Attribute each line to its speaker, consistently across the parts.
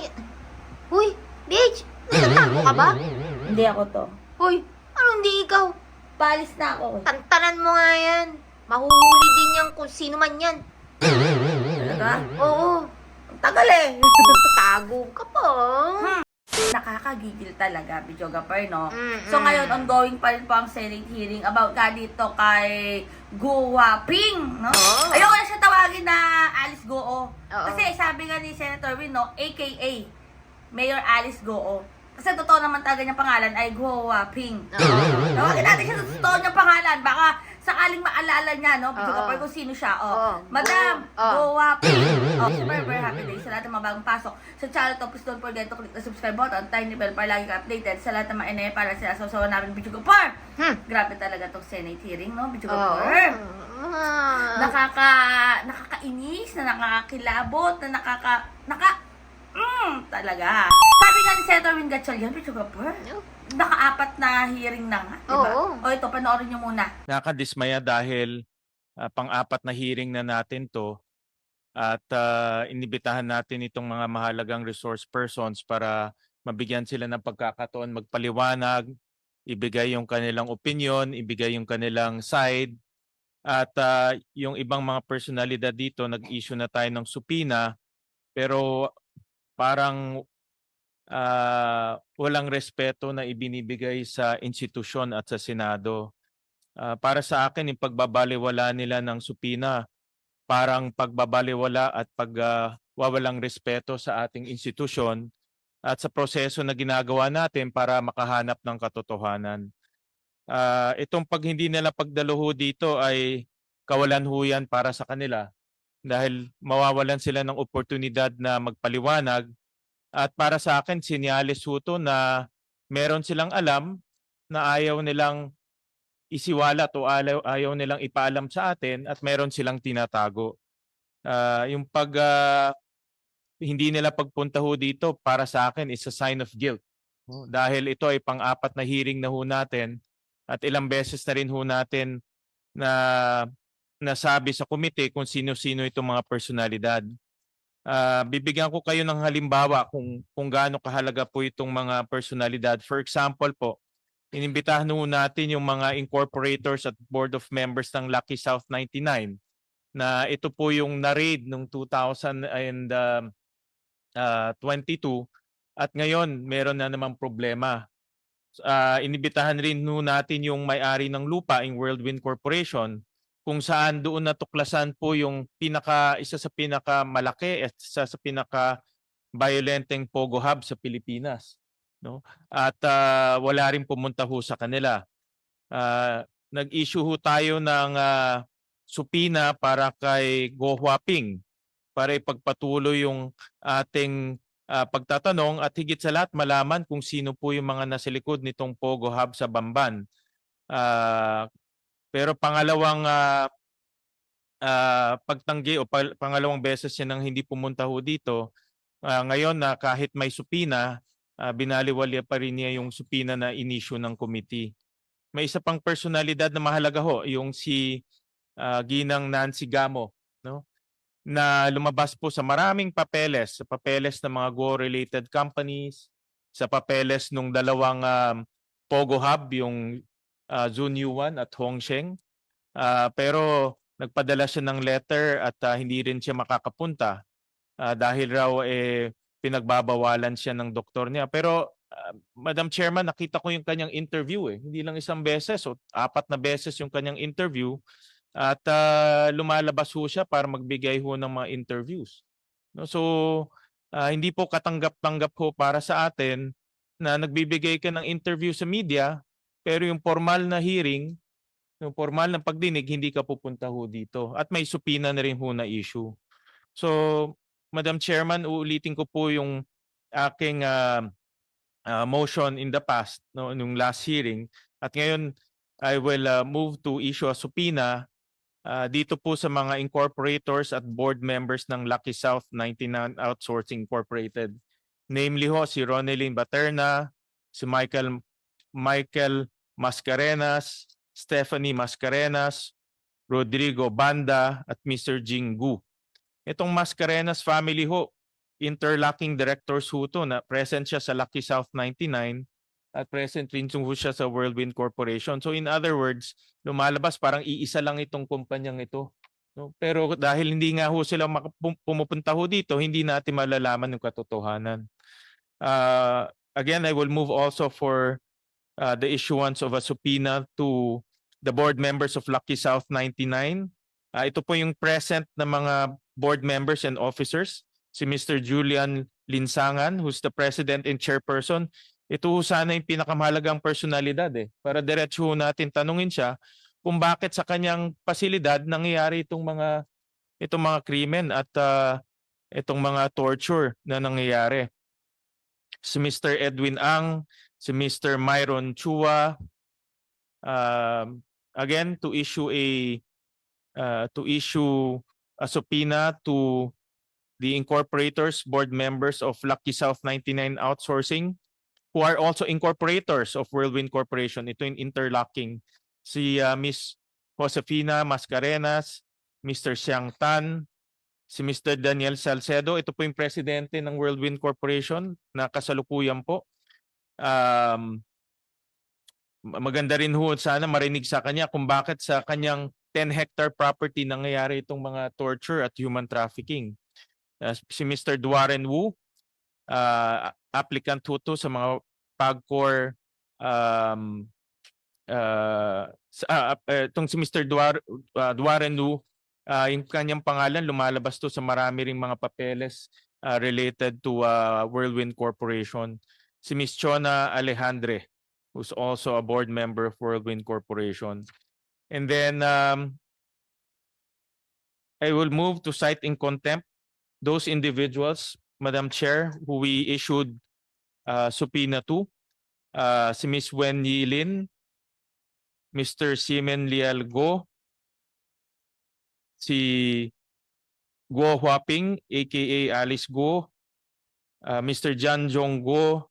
Speaker 1: yan? Uy, bitch! Nagtago ka ba?
Speaker 2: Hindi ako to.
Speaker 1: Uy, ano hindi ikaw?
Speaker 2: Palis na ako. eh.
Speaker 1: Tantanan mo nga yan. Mahuhuli din yan kung sino man yan.
Speaker 2: Talaga?
Speaker 1: Oo.
Speaker 2: Ang tagal eh.
Speaker 1: Tago ka pa.
Speaker 2: Nakakagigil talaga, videographer, no?
Speaker 1: Mm-mm.
Speaker 2: So ngayon, ongoing pa rin po ang Senate hearing about nga dito kay Guwa Ping, no?
Speaker 1: Oo.
Speaker 2: Ayoko na siya tawagin na Alice Goo.
Speaker 1: Oo.
Speaker 2: Kasi sabi nga ni Senator Win, no, aka Mayor Alice Goo. Kasi totoo naman talaga niyang pangalan ay Guwa Ping.
Speaker 1: Oo.
Speaker 2: Tawagin natin siya sa totoo niyang pangalan. Baka sakaling maalala niya, no? Video
Speaker 1: Oo.
Speaker 2: kapag kung sino siya.
Speaker 1: Oo.
Speaker 2: Oh. Madam,
Speaker 1: Oo.
Speaker 2: Guwa Ping. Oh, super very happy day sa lahat ng mga bagong pasok. Sa channel to, please don't forget to click the subscribe button, tiny bell para lagi ka updated sa lahat ng mga NA para sa asawa namin video kapar.
Speaker 1: Hmm.
Speaker 2: Grabe talaga tong Senate hearing, no? Video
Speaker 1: Oo.
Speaker 2: kapar.
Speaker 1: Ah.
Speaker 2: Nakaka, nakakainis, na nakakakilabot, na nakaka, naka, mm, talaga. Sabi nga ni Senator Win Gatchalian, video kapar, nakaapat na hearing na nga, di ba?
Speaker 1: Oo.
Speaker 2: O ito, panoorin nyo muna.
Speaker 3: nakadismaya dahil ah, pang-apat na hearing na natin to at ah, inibitahan natin itong mga mahalagang resource persons para mabigyan sila ng pagkakataon magpaliwanag, ibigay yung kanilang opinion, ibigay yung kanilang side at ah, yung ibang mga personalidad dito nag-issue na tayo ng supina pero parang ah, walang respeto na ibinibigay sa institusyon at sa Senado. Ah, para sa akin, yung pagbabaliwala nila ng supina, parang pagbabaliwala at pagwawalang respeto sa ating institusyon at sa proseso na ginagawa natin para makahanap ng katotohanan. Ah, itong pag hindi nila pagdaluho dito ay kawalan ho yan para sa kanila dahil mawawalan sila ng oportunidad na magpaliwanag at para sa akin, sinyalis ho to na meron silang alam na ayaw nilang isiwalat o ayaw, ayaw nilang ipaalam sa atin at meron silang tinatago. Ah, yung pag ah, hindi nila pagpunta ho dito para sa akin is a sign of guilt. No? Dahil ito ay pang-apat na hearing na ho natin at ilang beses na rin ho natin na nasabi sa komite kung sino-sino itong mga personalidad. Ah, bibigyan ko kayo ng halimbawa kung kung gaano kahalaga po itong mga personalidad. For example po, inimbitahan ho natin yung mga incorporators at board of members ng Lucky South 99 na ito po yung na-raid noong 2022 at ngayon meron na namang problema. Ah, inibitahan rin ho natin yung may-ari ng lupa, yung Whirlwind Corporation, kung saan doon natuklasan po yung pinaka isa sa pinakamalaki at isa sa pinaka violenteng pogo hub sa Pilipinas no at ah, wala rin pumunta ho sa kanila Ah, nag-issue ho tayo ng ah, supina para kay Go Huaping para ipagpatuloy yung ating ah, pagtatanong at higit sa lahat malaman kung sino po yung mga nasa likod nitong Pogo Hub sa Bamban. Ah, pero pangalawang ah, ah, pagtanggi o pangalawang beses siya nang hindi pumunta ho dito. Ah, ngayon na kahit may supina, ah, binaliwala pa rin niya yung supina na inisyu ng committee. May isa pang personalidad na mahalaga ho, yung si ah, Ginang Nancy Gamo, no? na lumabas po sa maraming papeles, sa papeles ng mga Go-related companies, sa papeles nung dalawang um, Pogo Hub, yung uh, Zunyuan at Hongsheng. Ah, pero nagpadala siya ng letter at ah, hindi rin siya makakapunta Ah, dahil raw eh, pinagbabawalan siya ng doktor niya. Pero ah, Madam Chairman, nakita ko yung kanyang interview eh. Hindi lang isang beses o apat na beses yung kanyang interview at ah, lumalabas ho siya para magbigay ho ng mga interviews. No? So ah, hindi po katanggap-tanggap ho para sa atin na nagbibigay ka ng interview sa media pero yung formal na hearing, yung formal na pagdinig, hindi ka pupunta ho dito. At may supina na rin ho na issue. So, Madam Chairman, uulitin ko po yung aking ah, ah, motion in the past, no, nung last hearing. At ngayon, I will ah, move to issue a subpoena ah, dito po sa mga incorporators at board members ng Lucky South 99 Outsourcing Incorporated. Namely ho, si Ronelyn Baterna, si Michael Michael Mascarenas, Stephanie Mascarenas, Rodrigo Banda, at Mr. Jing Gu. Itong Mascarenas family ho, interlocking directors ho to na present siya sa Lucky South 99 at present rin ho siya sa Whirlwind Corporation. So in other words, lumalabas parang iisa lang itong kumpanyang ito. No? Pero dahil hindi nga ho sila pumupunta ho dito, hindi natin malalaman yung katotohanan. Uh, again, I will move also for uh, the issuance of a subpoena to the board members of Lucky South 99. Ah, ito po yung present na mga board members and officers. Si Mr. Julian Linsangan, who's the president and chairperson. Ito ho sana yung pinakamahalagang personalidad eh. Para diretso natin tanungin siya kung bakit sa kanyang pasilidad nangyayari itong mga itong mga krimen at ah, itong mga torture na nangyayari. Si Mr. Edwin Ang, si Mr. Myron Chua, um, again to issue a uh, to issue a subpoena to the incorporators, board members of Lucky South 99 Outsourcing, who are also incorporators of Whirlwind Corporation. Ito yung interlocking. Si uh, Miss Josefina Mascarenas, Mr. Xiang Tan, si Mr. Daniel Salcedo. Ito po yung presidente ng Whirlwind Corporation na kasalukuyan po. Um, ma- maganda rin ho sana marinig sa kanya kung bakit sa kanyang 10 hectare property nangyayari itong mga torture at human trafficking. Uh, si Mr. Duaren Wu, uh, applicant ho to sa mga PAGCOR um, uh, ah, itong si Mr. Duar, uh, Duaren Wu, uh, yung kanyang pangalan lumalabas to sa marami ring mga papeles uh, related to uh, Whirlwind Corporation. Si Miss Chona Alejandre, who's also a board member of Whirlwind Corporation. And then um, I will move to cite in contempt those individuals, Madam Chair, who we issued uh, subpoena to. Uh, si Miss Wen Yilin, Mr. Simen Lial Go, si Guo Huaping, aka Alice Guo, uh, Mr. John Jong Guo,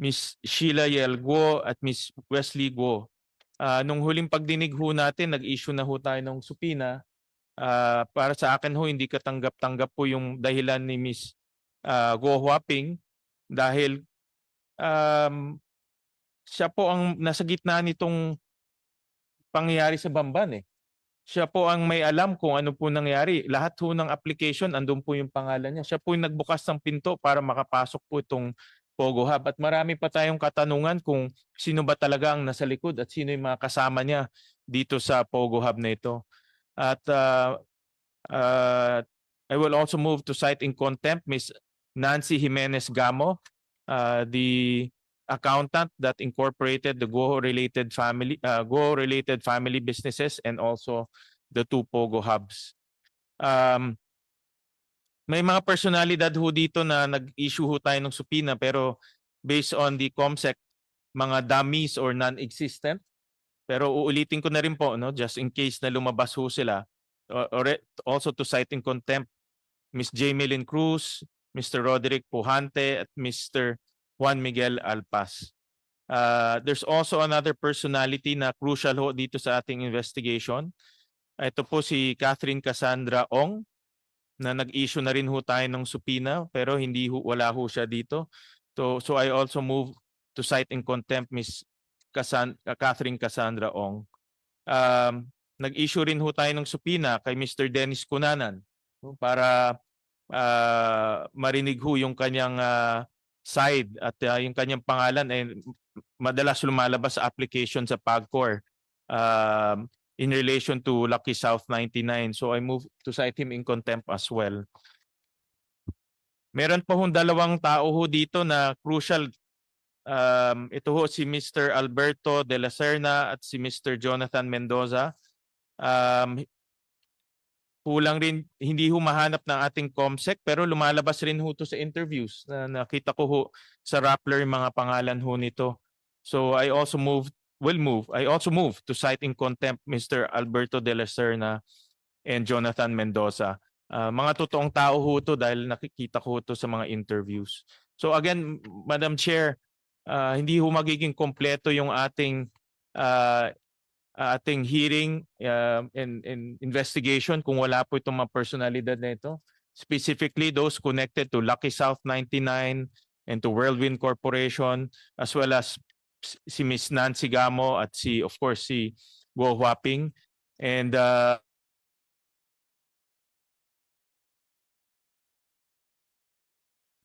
Speaker 3: Miss Sheila Yel Guo, at Miss Wesley Guo. Ah, nung huling pagdinig ho natin, nag-issue na ho tayo ng supina. Ah, para sa akin ho, hindi katanggap-tanggap po yung dahilan ni Miss ah, Guo Huaping dahil um, siya po ang nasa gitna nitong pangyayari sa Bamban eh. Siya po ang may alam kung ano po nangyari. Lahat ho ng application, andun po yung pangalan niya. Siya po yung nagbukas ng pinto para makapasok po itong Pogo Hub. At marami pa tayong katanungan kung sino ba talaga ang nasa likod at sino yung mga kasama niya dito sa Pogo Hub na ito. At uh, uh, I will also move to cite in contempt Miss Nancy Jimenez Gamo, uh, the accountant that incorporated the Go-related family uh, Go-related family businesses and also the two Pogo hubs. Um, may mga personalidad ho dito na nag-issue ho tayo ng supina pero based on the COMSEC, mga dummies or non-existent. Pero uulitin ko na rin po, no, just in case na lumabas ho sila. Or also to cite in contempt, Miss Jamie Lynn Cruz, Mr. Roderick Pujante, at Mr. Juan Miguel Alpas. Uh, there's also another personality na crucial ho dito sa ating investigation. Ito po si Catherine Cassandra Ong na nag-issue na rin ho tayo ng supina pero hindi ho, wala ho siya dito. So, so I also move to cite in contempt Miss Cassan, uh, Catherine Cassandra Ong. Um, nag-issue rin ho tayo ng supina kay Mr. Dennis Cunanan no, para uh, marinig ho yung kanyang uh, side at uh, yung kanyang pangalan ay madalas lumalabas sa application sa PAGCOR um, in relation to Lucky South 99. So I move to cite him in contempt as well. Meron pa hong dalawang tao ho dito na crucial. Um, ito ho si Mr. Alberto de la Serna at si Mr. Jonathan Mendoza. Um, kulang rin, hindi ho mahanap ng ating COMSEC pero lumalabas rin ho to sa interviews na nakita ko ho sa Rappler yung mga pangalan ho nito. So I also move, will move, I also move to cite in contempt Mr. Alberto de la Serna and Jonathan Mendoza. Ah, mga totoong tao ho to dahil nakikita ko to sa mga interviews. So again, Madam Chair, ah, hindi ho magiging kompleto yung ating ah, ating hearing uh, and, and investigation kung wala po itong mga personalidad na ito. specifically those connected to Lucky South 99 and to Whirlwind Corporation, as well as si Miss Nancy Gamo at si, of course, si Guo Huaping. And uh,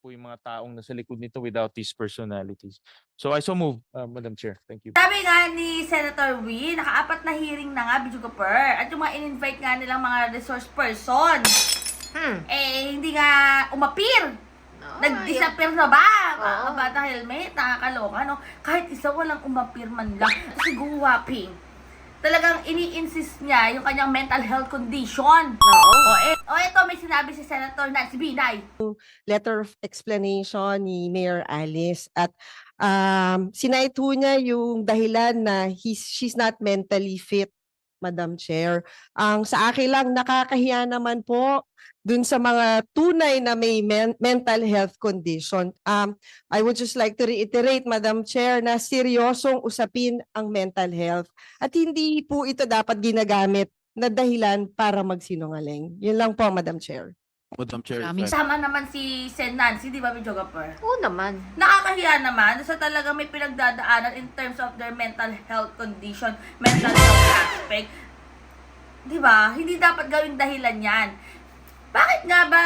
Speaker 3: po yung mga taong nasa likod nito without these personalities. So I so move, uh, Madam Chair. Thank you.
Speaker 2: Sabi nga ni Senator Wee, nakaapat na hearing na nga, Bidyo Per. At yung mga in-invite nga nilang mga resource person,
Speaker 1: Hmm.
Speaker 2: eh, hindi nga umapir. Nag-disappear na ba? Mga
Speaker 1: Oo.
Speaker 2: kabata helmet, nakakaloka, no? Kahit isa walang umapir man lang. Kasi guwaping. Talagang ini-insist niya yung kanyang mental health condition.
Speaker 1: Oo.
Speaker 2: O, eh, o ito may sinabi si Senator Nancy Binay.
Speaker 4: letter of explanation ni Mayor Alice at um, sinight ho niya yung dahilan na he's, she's not mentally fit, Madam Chair. Ang sa akin lang, nakakahiya naman po dun sa mga tunay na may men- mental health condition. Um, I would just like to reiterate, Madam Chair, na seryosong usapin ang mental health at hindi po ito dapat ginagamit na dahilan para magsinungaling. Yun lang po, Madam Chair.
Speaker 5: Madam Chair,
Speaker 1: Maraming
Speaker 2: Sama naman si Sen Nancy, di ba, Bidyo Per?
Speaker 1: Oo naman.
Speaker 2: nakakahiya naman sa talaga may pinagdadaanan in terms of their mental health condition, mental health aspect. Di ba? Hindi dapat gawing dahilan yan. Bakit nga ba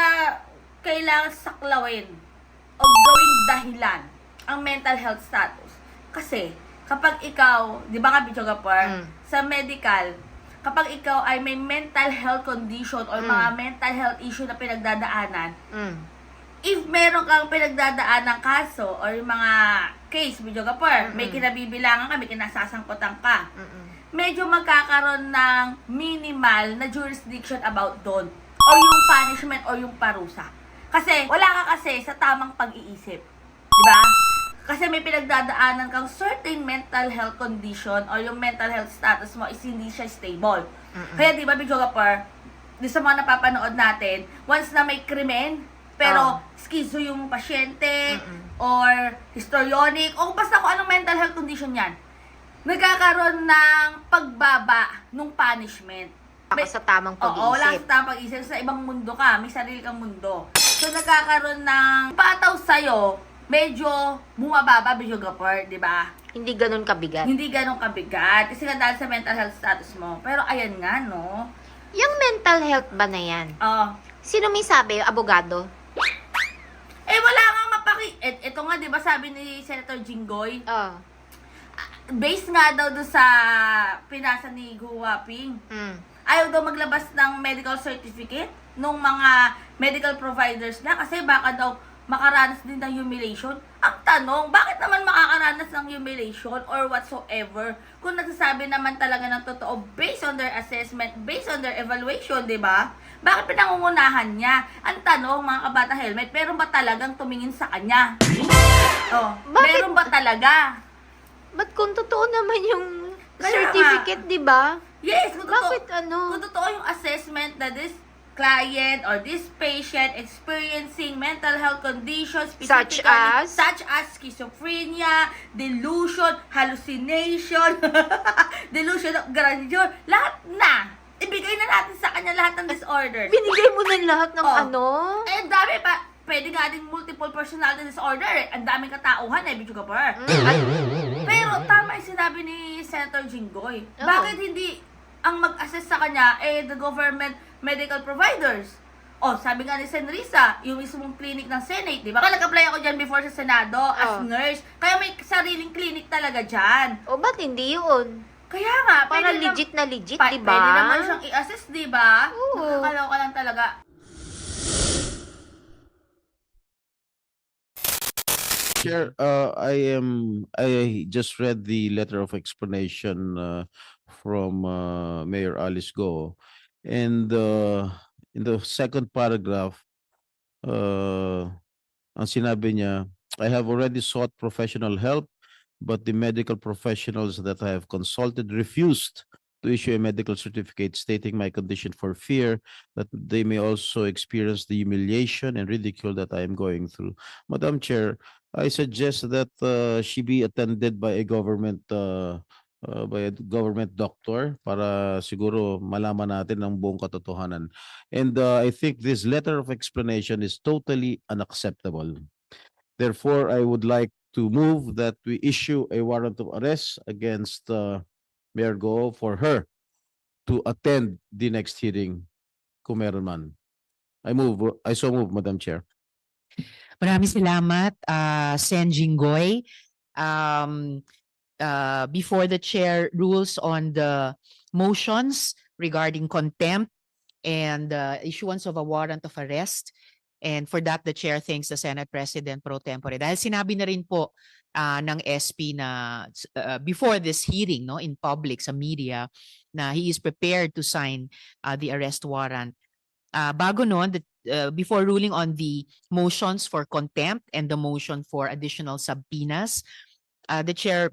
Speaker 2: kailangan saklawin o gawing dahilan ang mental health status? Kasi, kapag ikaw, di ba ka, Bichogapur,
Speaker 1: Mm.
Speaker 2: sa medical, kapag ikaw ay may mental health condition or
Speaker 1: Mm.
Speaker 2: mga mental health issue na pinagdadaanan,
Speaker 1: Mm.
Speaker 2: if meron kang pinagdadaan ng kaso or yung mga case, medyo kapar, may
Speaker 1: Mm-mm.
Speaker 2: kinabibilangan ka, may kinasasangkutan ka,
Speaker 1: Mm-mm.
Speaker 2: medyo magkakaroon ng minimal na jurisdiction about doon. Or yung punishment or yung parusa. Kasi wala ka kasi sa tamang pag-iisip. Kasi may pinagdadaanan kang certain mental health condition or yung mental health status mo is hindi siya stable.
Speaker 1: Mm-mm.
Speaker 2: Kaya di ba, Bidyo Kapar, di sa mga napapanood natin, once na may krimen, pero
Speaker 1: Oh.
Speaker 2: schizo yung pasyente,
Speaker 1: Mm-mm.
Speaker 2: or histrionic, o basta kung anong mental health condition yan, nagkakaroon ng pagbaba nung punishment.
Speaker 1: Baka sa tamang
Speaker 2: Oo, wala
Speaker 1: pag-iisip.
Speaker 2: sa tamang pag-isip. Sa ibang mundo ka, may sarili kang mundo. So, nagkakaroon ng pataw sa'yo, medyo bumababa, medyo gapor, di ba?
Speaker 1: Hindi ganun kabigat.
Speaker 2: Hindi ganun kabigat. Kasi nga dahil sa mental health status mo. Pero ayan nga, no?
Speaker 1: Yung mental health ba na yan?
Speaker 2: Oh,
Speaker 1: Sino may sabi? Abogado?
Speaker 2: eh, wala kang mapaki... Et, ito nga, di ba sabi ni Senator Jinggoy,
Speaker 1: Oh.
Speaker 2: based nga daw doon sa pinasa ni Guwaping,
Speaker 1: Mm.
Speaker 2: ayaw daw maglabas ng medical certificate nung mga medical providers na kasi baka daw makaranas din ng humiliation. Ang tanong, bakit naman makakaranas ng humiliation or whatsoever kung nagsasabi naman talaga ng totoo based on their assessment, based on their evaluation, di ba? Bakit pinangungunahan niya? Ang tanong, mga kabata helmet, meron ba talagang tumingin sa kanya? Oh,
Speaker 1: Bakit?
Speaker 2: meron ba talaga?
Speaker 1: Ba't kung totoo naman yung
Speaker 2: Kaya
Speaker 1: certificate, di ba?
Speaker 2: Yes, kung totoo,
Speaker 1: Bakit ano?
Speaker 2: kung totoo yung assessment na this client or this patient experiencing mental health conditions
Speaker 1: Such as?
Speaker 2: such as schizophrenia, delusion, hallucination, delusion of grandeur, lahat na. Ibigay na natin sa kanya lahat ng disorders.
Speaker 1: Binigay mo na lahat ng
Speaker 2: Oh.
Speaker 1: ano?
Speaker 2: Eh, dami pa. Pwede nga din multiple personality disorder. eh. Ang daming katauhan eh, Bicho Kapar.
Speaker 1: Mm.
Speaker 2: Pero tama yung sinabi ni Senator Jinggoy.
Speaker 1: Oo.
Speaker 2: Bakit hindi ang mag-assess sa kanya eh the government medical providers? Oh, sabi nga ni Senrisa, yung mismong clinic ng Senate, di ba? Kaya nag-apply ako dyan before sa Senado as
Speaker 1: Oo.
Speaker 2: nurse. Kaya may sariling clinic talaga dyan.
Speaker 1: o ba't hindi yun?
Speaker 2: Kaya nga,
Speaker 1: Para
Speaker 2: pwede
Speaker 1: legit na legit,
Speaker 2: pa-
Speaker 1: di ba?
Speaker 2: Pwede naman siyang i-assess, di ba?
Speaker 1: Oo.
Speaker 2: Nakakaloka lang talaga.
Speaker 5: Chair, uh, I am, I just read the letter of explanation, uh, from, uh, Mayor Alice Go. And, uh, in the second paragraph, uh, ang sinabi niya, I have already sought professional help, but the medical professionals that I have consulted refused to issue a medical certificate stating my condition for fear that they may also experience the humiliation and ridicule that I am going through. Madam Chair, I suggest that uh, she be attended by a government uh, uh, by a government doctor para siguro malaman natin ang buong katotohanan. And uh, I think this letter of explanation is totally unacceptable. Therefore, I would like to move that we issue a warrant of arrest against uh, Mayor Go for her to attend the next hearing kung man. I move, I so move, Madam Chair.
Speaker 6: Maraming salamat, uh, Sen Jinggoy. Um, uh, before the chair rules on the motions regarding contempt and uh, issuance of a warrant of arrest. And for that, the chair thanks the Senate President pro tempore. Dahil sinabi na rin po uh, ng SP na uh, before this hearing no in public sa media na he is prepared to sign uh, the arrest warrant. Uh, bago noon, the uh, before ruling on the motions for contempt and the motion for additional subpoenas, uh, the chair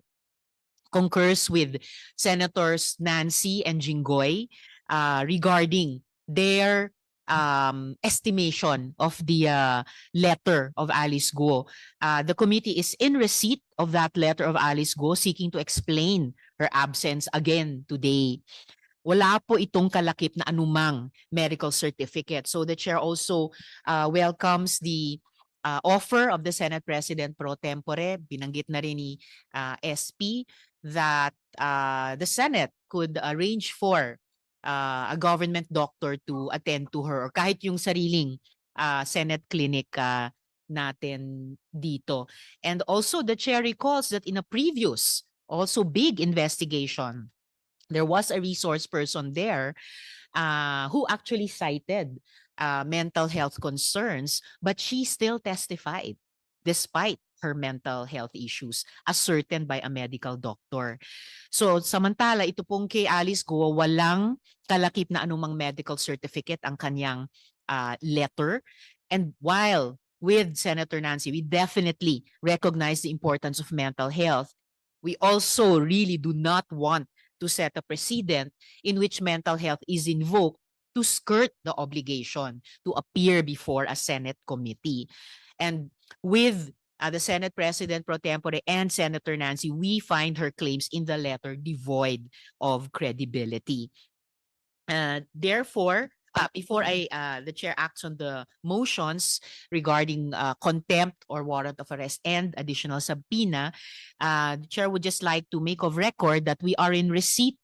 Speaker 6: concurs with Senators Nancy and Jinggoy uh, regarding their um, estimation of the uh, letter of Alice Go. Uh, the committee is in receipt of that letter of Alice Go seeking to explain her absence again today wala po itong kalakip na anumang medical certificate. So the chair also uh, welcomes the uh, offer of the Senate President pro tempore, binanggit na rin ni uh, SP that uh, the Senate could arrange for uh, a government doctor to attend to her or kahit yung sariling uh, Senate clinic uh, natin dito. And also the chair recalls that in a previous also big investigation there was a resource person there uh, who actually cited uh, mental health concerns, but she still testified despite her mental health issues ascertained by a medical doctor. So samantala ito pong kay Alice Go walang kalakip na anumang medical certificate ang kanyang uh, letter and while with Senator Nancy we definitely recognize the importance of mental health we also really do not want to set a precedent in which mental health is invoked to skirt the obligation to appear before a Senate committee. And with uh, the Senate President pro tempore and Senator Nancy, we find her claims in the letter devoid of credibility. Uh, therefore, uh, before I uh, the chair acts on the motions regarding uh, contempt or warrant of arrest and additional subpoena, uh, the chair would just like to make of record that we are in receipt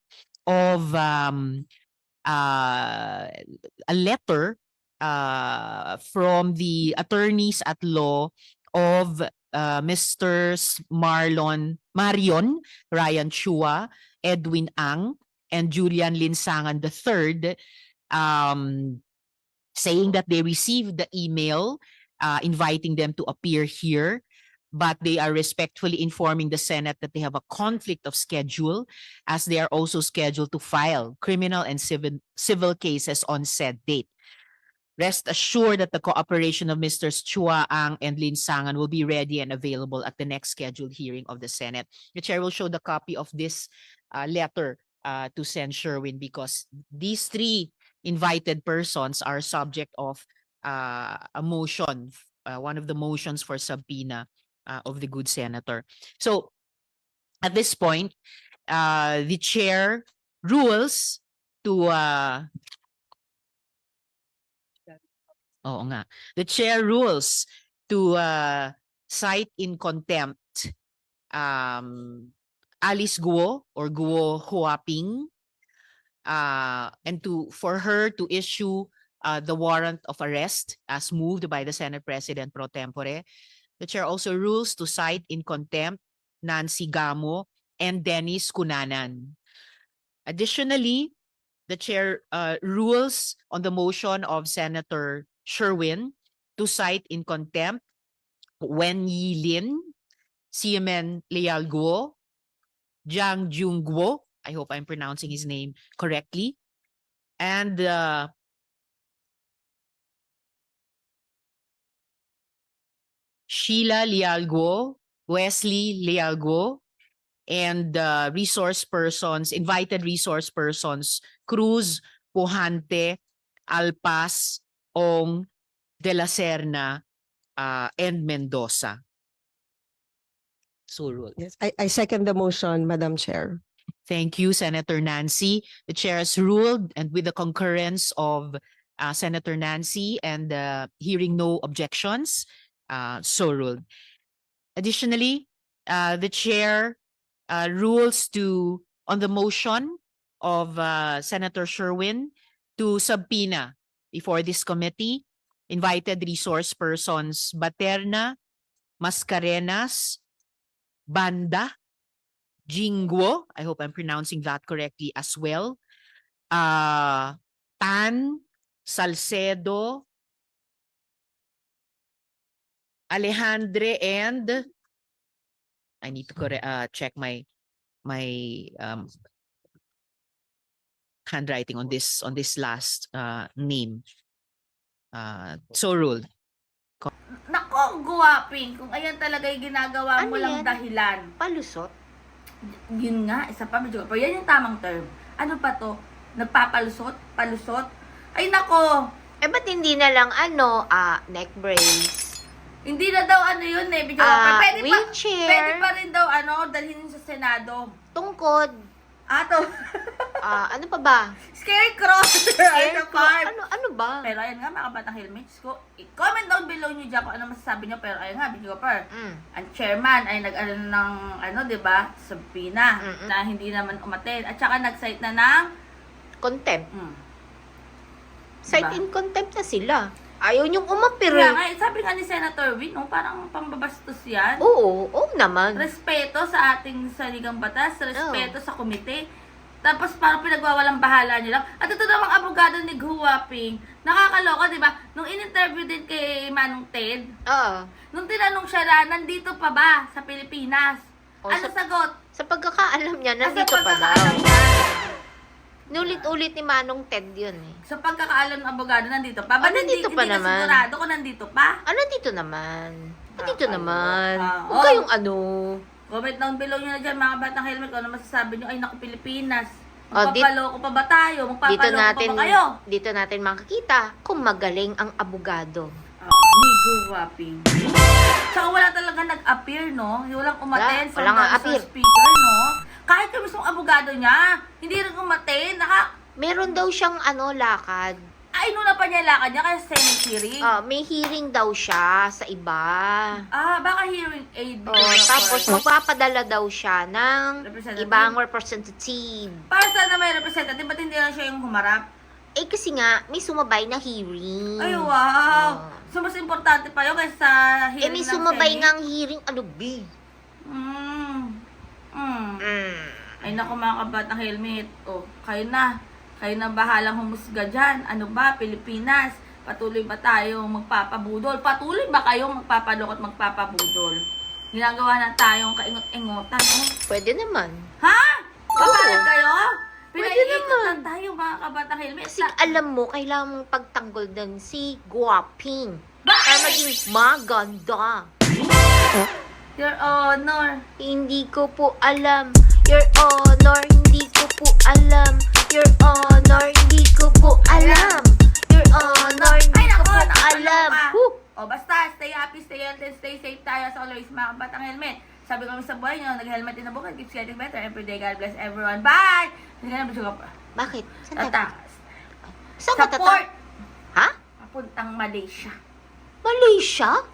Speaker 6: of um, uh, a letter uh, from the attorneys at law of uh, Mr. Marlon Marion Ryan Chua, Edwin Ang, and Julian Linsangan III um, saying that they received the email uh, inviting them to appear here, but they are respectfully informing the Senate that they have a conflict of schedule as they are also scheduled to file criminal and civil, civil cases on said date. Rest assured that the cooperation of Mr. Chua Ang and Lin Sangan will be ready and available at the next scheduled hearing of the Senate. The chair will show the copy of this uh, letter uh, to Sen Sherwin because these three invited persons are subject of uh, a motion, uh, one of the motions for subpoena uh, of the good senator. So at this point, uh, the chair rules to uh, Oo nga. The chair rules to uh, cite in contempt um, Alice Guo or Guo Huaping uh, and to for her to issue uh, the warrant of arrest as moved by the Senate President pro tempore. The chair also rules to cite in contempt Nancy Gamo and Dennis Cunanan. Additionally, the chair uh, rules on the motion of Senator Sherwin to cite in contempt Wen Yi Lin, Siemen Leal Guo, Jiang Jung Guo, I hope I'm pronouncing his name correctly, and uh, Sheila Lialgo, Wesley Lialgo, and uh, resource persons, invited resource persons, Cruz, Pujante, Alpas, Ong, De La Serna, uh, and Mendoza. So ruled.
Speaker 4: Yes, I, I second the motion, Madam Chair.
Speaker 6: Thank you, Senator Nancy. The chair has ruled and with the concurrence of uh, Senator Nancy and uh, hearing no objections, uh, so ruled. Additionally, uh, the chair uh, rules to, on the motion of uh, Senator Sherwin to subpoena before this committee invited resource persons Baterna, Mascarenas, Banda, Jingwo, I hope I'm pronouncing that correctly as well. Uh, Tan, Salcedo, Alejandre, and I need to correct, uh, check my, my, um, handwriting on this, on this last, uh, name. Uh, so ruled.
Speaker 2: Nako, guwaping. Kung ayan talaga yung ginagawa mo
Speaker 1: Ano
Speaker 2: lang
Speaker 1: yan?
Speaker 2: dahilan.
Speaker 1: Palusot?
Speaker 2: Yun nga, isa pa medyo. Pero yan yung tamang term. Ano pa to? Nagpapalusot? Palusot? Ay nako,
Speaker 1: Eh, ba't hindi na lang, ano, ah, neck brace?
Speaker 2: hindi na daw ano yun eh. Medyo,
Speaker 1: Ah,
Speaker 2: pwede, pa,
Speaker 1: wheelchair.
Speaker 2: pwede pa rin daw ano, dalhin sa Senado.
Speaker 1: Tungkod?
Speaker 2: Ato,
Speaker 1: Ah, ano pa ba?
Speaker 2: scarecrow.
Speaker 1: Scarecrow? Ano, ano ba?
Speaker 2: Pero ayun nga, mga kabatang helmets ko. I-comment down below nyo dyan kung ano masasabi nyo. Pero ayun nga, video per.
Speaker 1: Mm.
Speaker 2: Ang chairman ay nag-ano ng, ano, di ba, subpoena
Speaker 1: Mm-mm.
Speaker 2: na hindi naman umaten. At saka nag-cite na ng,
Speaker 1: Contempt.
Speaker 2: mm,
Speaker 1: Cite
Speaker 2: Diba?
Speaker 1: in contempt na sila. Ayaw niyong umapir.
Speaker 2: Kaya
Speaker 1: eh.
Speaker 2: nga, eh, sabi nga ni Senator Win, no, parang pambabastos yan.
Speaker 1: Oo, oo naman.
Speaker 2: Respeto sa ating saligang batas, respeto sa komite. Tapos parang pinagwawalang bahala niyo lang. At ito namang abogado ni Guwaping. Nakakaloka, di ba? Nung in-interview din kay Manong Ted,
Speaker 1: Oo.
Speaker 2: nung tinanong siya na, nandito pa ba sa Pilipinas?
Speaker 1: O,
Speaker 2: ano
Speaker 1: sa-
Speaker 2: sagot?
Speaker 1: Sa pagkakaalam niya,
Speaker 2: Ah, sa
Speaker 1: nandito pa daw.
Speaker 2: pagkakaalam niya.
Speaker 1: Nulit-ulit ni Manong Ted yun eh.
Speaker 2: Sa pagkakaalam ng abogado, nandito pa. Ba,
Speaker 1: Ah, nandito
Speaker 2: hindi,
Speaker 1: pa
Speaker 2: hindi ka
Speaker 1: naman.
Speaker 2: sigurado kung nandito pa?
Speaker 1: Ah, nandito naman. Nandito
Speaker 2: Ah,
Speaker 1: naman.
Speaker 2: ah,
Speaker 1: Huwag
Speaker 2: oh.
Speaker 1: kayong ano.
Speaker 2: Comment down below nyo na dyan, mga batang helmet, kung ano masasabi nyo, ay naku Pilipinas.
Speaker 1: Oh,
Speaker 2: Magpapaloko pa ba tayo?
Speaker 1: Dito
Speaker 2: Magpapaloko
Speaker 1: natin,
Speaker 2: pa ba kayo?
Speaker 1: dito natin makikita kung magaling ang abogado.
Speaker 2: Oh, Nigo Wapping. Tsaka wala talaga nag-appear, no? Walang umaten
Speaker 1: Wala, wala nga appear.
Speaker 2: speaker, no? Kahit yung mismong abogado niya, hindi rin umaten. Naka,
Speaker 1: Meron daw siyang ano, lakad.
Speaker 2: Ay, inuna pa niya lakad niya kasi Senate hearing.
Speaker 1: Ah, may hearing daw siya sa iba.
Speaker 2: ah, baka hearing aid.
Speaker 1: Oh,
Speaker 2: of
Speaker 1: tapos
Speaker 2: course.
Speaker 1: magpapadala daw siya ng
Speaker 2: Representative.
Speaker 1: ibang representative.
Speaker 2: Para sana may representative, ba't hindi lang siya yung humarap?
Speaker 1: Eh kasi nga, may sumabay na hearing.
Speaker 2: Ay, wow!
Speaker 1: Oh.
Speaker 2: So, mas importante pa yun kaysa
Speaker 1: Eh
Speaker 2: hearing
Speaker 1: may
Speaker 2: ng
Speaker 1: sumabay
Speaker 2: Senate.
Speaker 1: nga ang hearing, ano bi?
Speaker 2: Mm. Mm.
Speaker 1: Mm.
Speaker 2: Ay naku mga kabatang helmet. O, kayo na. Kayo na bahalang humusga dyan. Ano ba, Pilipinas? Patuloy ba tayo magpapabudol? Patuloy ba kayong magpapalok at magpapabudol? Ginagawa na tayong kaingot-ingotan. Oh.
Speaker 1: Pwede naman.
Speaker 2: Ha? Papayag kayo?
Speaker 1: Pwede
Speaker 2: Pinaiikot
Speaker 1: naman.
Speaker 2: lang tayo mga kabatang helmet.
Speaker 1: Kasi alam mo, kailangan mong pagtanggol din si Guaping. Para maging maganda.
Speaker 2: Your Honor.
Speaker 1: Hindi ko po alam. Your Honor, hindi ko po alam. Your Honor, hindi ko po alam. Your Honor, hindi ko po alam.
Speaker 2: O basta, stay happy, stay healthy, stay safe tayo as always, mga kabatang helmet. Sabi kami sa buhay nyo, nag-helmet in the book, it keeps getting better every day. God bless everyone. Bye! Hindi ka na
Speaker 1: Bakit? Saan?
Speaker 2: Tata.
Speaker 1: Saan
Speaker 2: Sa
Speaker 1: ka tata? Ha?
Speaker 2: papuntang Malaysia.
Speaker 1: Malaysia?